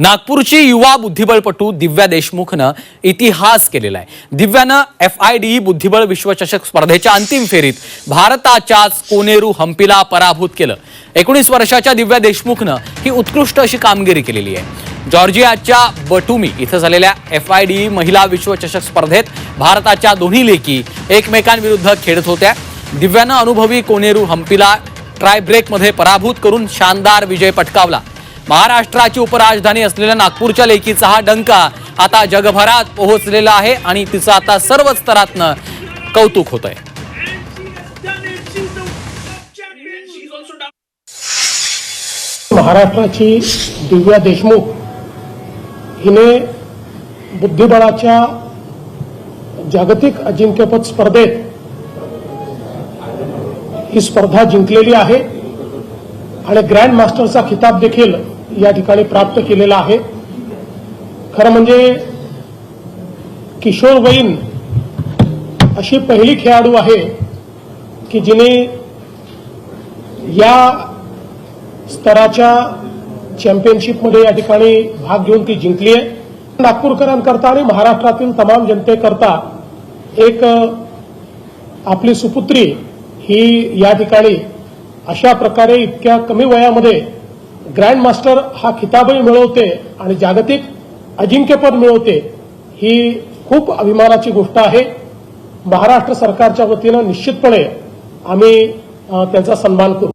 नागपूरची युवा बुद्धिबळपटू दिव्या देशमुखनं इतिहास केलेला आहे. दिव्यानं एफ आय डी बुद्धिबळ विश्वचषक स्पर्धेच्या अंतिम फेरीत भारताच्याच कोनेरू हम्पीला पराभूत केलं. एकोणीस वर्षाच्या दिव्या देशमुखनं ही उत्कृष्ट अशी कामगिरी केलेली आहे. जॉर्जियाच्या बटुमी इथं झालेल्या एफ आय डी महिला विश्वचषक स्पर्धेत भारताच्या दोन्ही लेखी एकमेकांविरुद्ध खेळत होत्या. दिव्यानं अनुभवी कोनेरू हम्पीला ट्रायब्रेकमध्ये पराभूत करून शानदार विजय पटकावला. महाराष्ट्राची उपराजधानी असलेल्या नागपूरच्या लेकीचा हा डंका आता जगभरात पोहोचलेला आहे आणि तिचं आता सर्व स्तरातनं कौतुक होत आहे महाराष्ट्राची दिव्या देशमुख हिने बुद्धिबळाच्या जागतिक अजिंक्यपद स्पर्धेत ही स्पर्धा जिंकलेली आहे आणि ग्रँड मास्टरचा खिताब देखील या ठिकाणी प्राप्त केलेला आहे. खरं म्हणजे किशोरवयीन अशी पहिली खेळाडू आहे की जिने या स्तराच्या चॅम्पियनशिपमध्ये या ठिकाणी भाग घेऊन ती जिंकली आहे. नागपूरकरांकरता आणि महाराष्ट्रातील तमाम जनतेकरता एक आपली सुपुत्री ही या ठिकाणी अशा प्रकारे इतक्या कमी वयामध्ये ग्रँड मास्टर हा खिताबही मिळवते आणि जागतिक अजिंक्यपद मिळवते ही खूप अभिमानाची गोष्ट आहे. महाराष्ट्र सरकारच्या वतीनं निश्चितपणे आम्ही त्यांचा सन्मान करू.